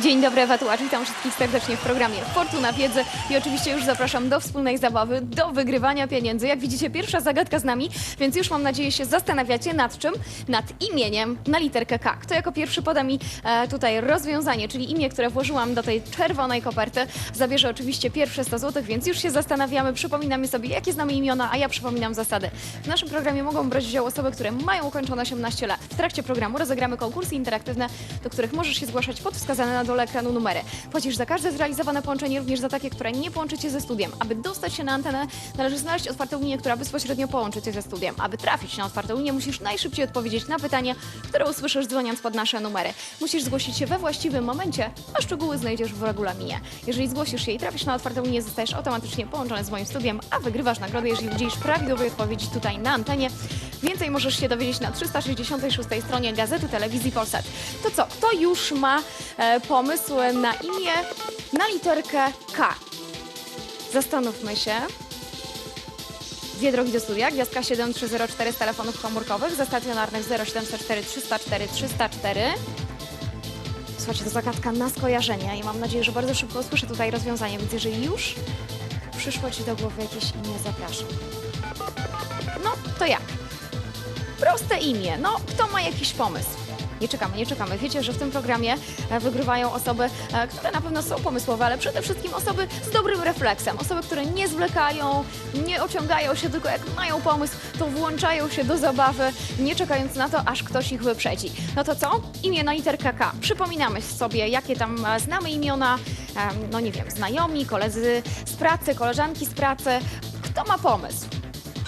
Dzień dobry, Ewa Tułacz. Witam wszystkich serdecznie w programie Fortuna Wiedzy i oczywiście już zapraszam do wspólnej zabawy, do wygrywania pieniędzy. Jak widzicie, pierwsza zagadka z nami, więc już mam nadzieję się zastanawiacie nad czym? Nad imieniem na literkę K. Kto jako pierwszy poda mi e, tutaj rozwiązanie, czyli imię, które włożyłam do tej czerwonej koperty, zabierze oczywiście pierwsze 100 zł, więc już się zastanawiamy, przypominamy sobie, jakie znamy imiona, a ja przypominam zasady. W naszym programie mogą brać udział osoby, które mają ukończone 18 lat. W trakcie programu rozegramy konkursy interaktywne, do których możesz się zgłaszać pod wskazane na dole ekranu numery. Płacisz za każde zrealizowane połączenie, również za takie, które nie połączy cię ze studiem. Aby dostać się na antenę, należy znaleźć otwartą linię, która bezpośrednio połączy cię ze studiem. Aby trafić na otwartą linię, musisz najszybciej odpowiedzieć na pytanie, które usłyszysz dzwoniąc pod nasze numery. Musisz zgłosić się we właściwym momencie, a szczegóły znajdziesz w regulaminie. Jeżeli zgłosisz się i trafisz na otwartą linię, zostajesz automatycznie połączony z moim studiem, a wygrywasz nagrodę, jeżeli udzielisz prawidłowej odpowiedzi tutaj na antenie. Więcej możesz się dowiedzieć na 366 stronie Gazety Telewizji Polsat. To co, kto już ma e, pomysł na imię na literkę K? Zastanówmy się. Dwie drogi do studia, gwiazdka 7304 z telefonów komórkowych, ze stacjonarnych 0704 304 304. Słuchajcie, to zagadka na skojarzenie i mam nadzieję, że bardzo szybko usłyszę tutaj rozwiązanie, więc jeżeli już przyszło Ci do głowy jakieś imię, zapraszam. No, to jak? Proste imię. No, kto ma jakiś pomysł? Nie czekamy, nie czekamy. Wiecie, że w tym programie e, wygrywają osoby, e, które na pewno są pomysłowe, ale przede wszystkim osoby z dobrym refleksem. Osoby, które nie zwlekają, nie ociągają się, tylko jak mają pomysł, to włączają się do zabawy, nie czekając na to, aż ktoś ich wyprzedzi. No to co? Imię na literkę K. Przypominamy sobie, jakie tam e, znamy imiona, no nie wiem, znajomi, koledzy z pracy, koleżanki z pracy. Kto ma pomysł?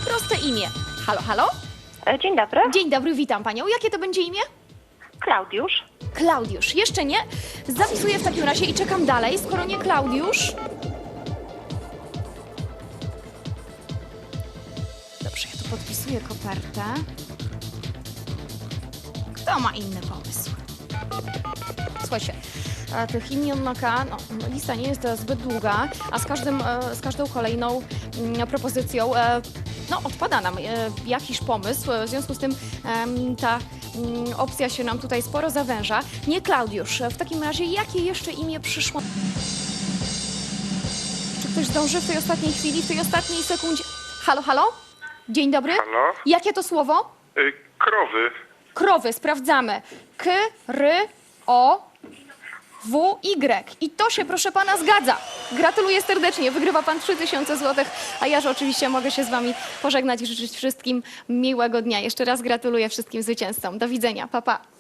Proste imię. Halo, halo? E, Dzień dobry, Dzień dobry, witam panią. Jakie to będzie imię? Klaudiusz. Klaudiusz. Jeszcze nie. Zapisuję w takim razie i czekam dalej. Skoro nie Klaudiusz. Dobrze, ja tu podpisuję kopertę. Kto ma inny pomysł? Słuchajcie, e, tych imion na K, no, lista nie jest e, zbyt długa, a z, każdym, e, z każdą kolejną mm, propozycją e, no, odpada nam e, jakiś pomysł, w związku z tym ta mm, opcja się nam tutaj sporo zawęża. Nie Klaudiusz, w takim razie jakie jeszcze imię przyszło? Czy ktoś zdąży w tej ostatniej chwili, w tej ostatniej sekundzie? Halo, halo? Dzień dobry. Halo? Jakie to słowo? Y, krowy. Krowy, sprawdzamy. K, R, O, W, Y. I to się, proszę pana, zgadza. Gratuluję serdecznie. Wygrywa pan 3000 zł, a ja że oczywiście mogę się z wami pożegnać i życzyć wszystkim miłego dnia. Jeszcze raz gratuluję wszystkim zwycięzcom. Do widzenia. Pa, pa.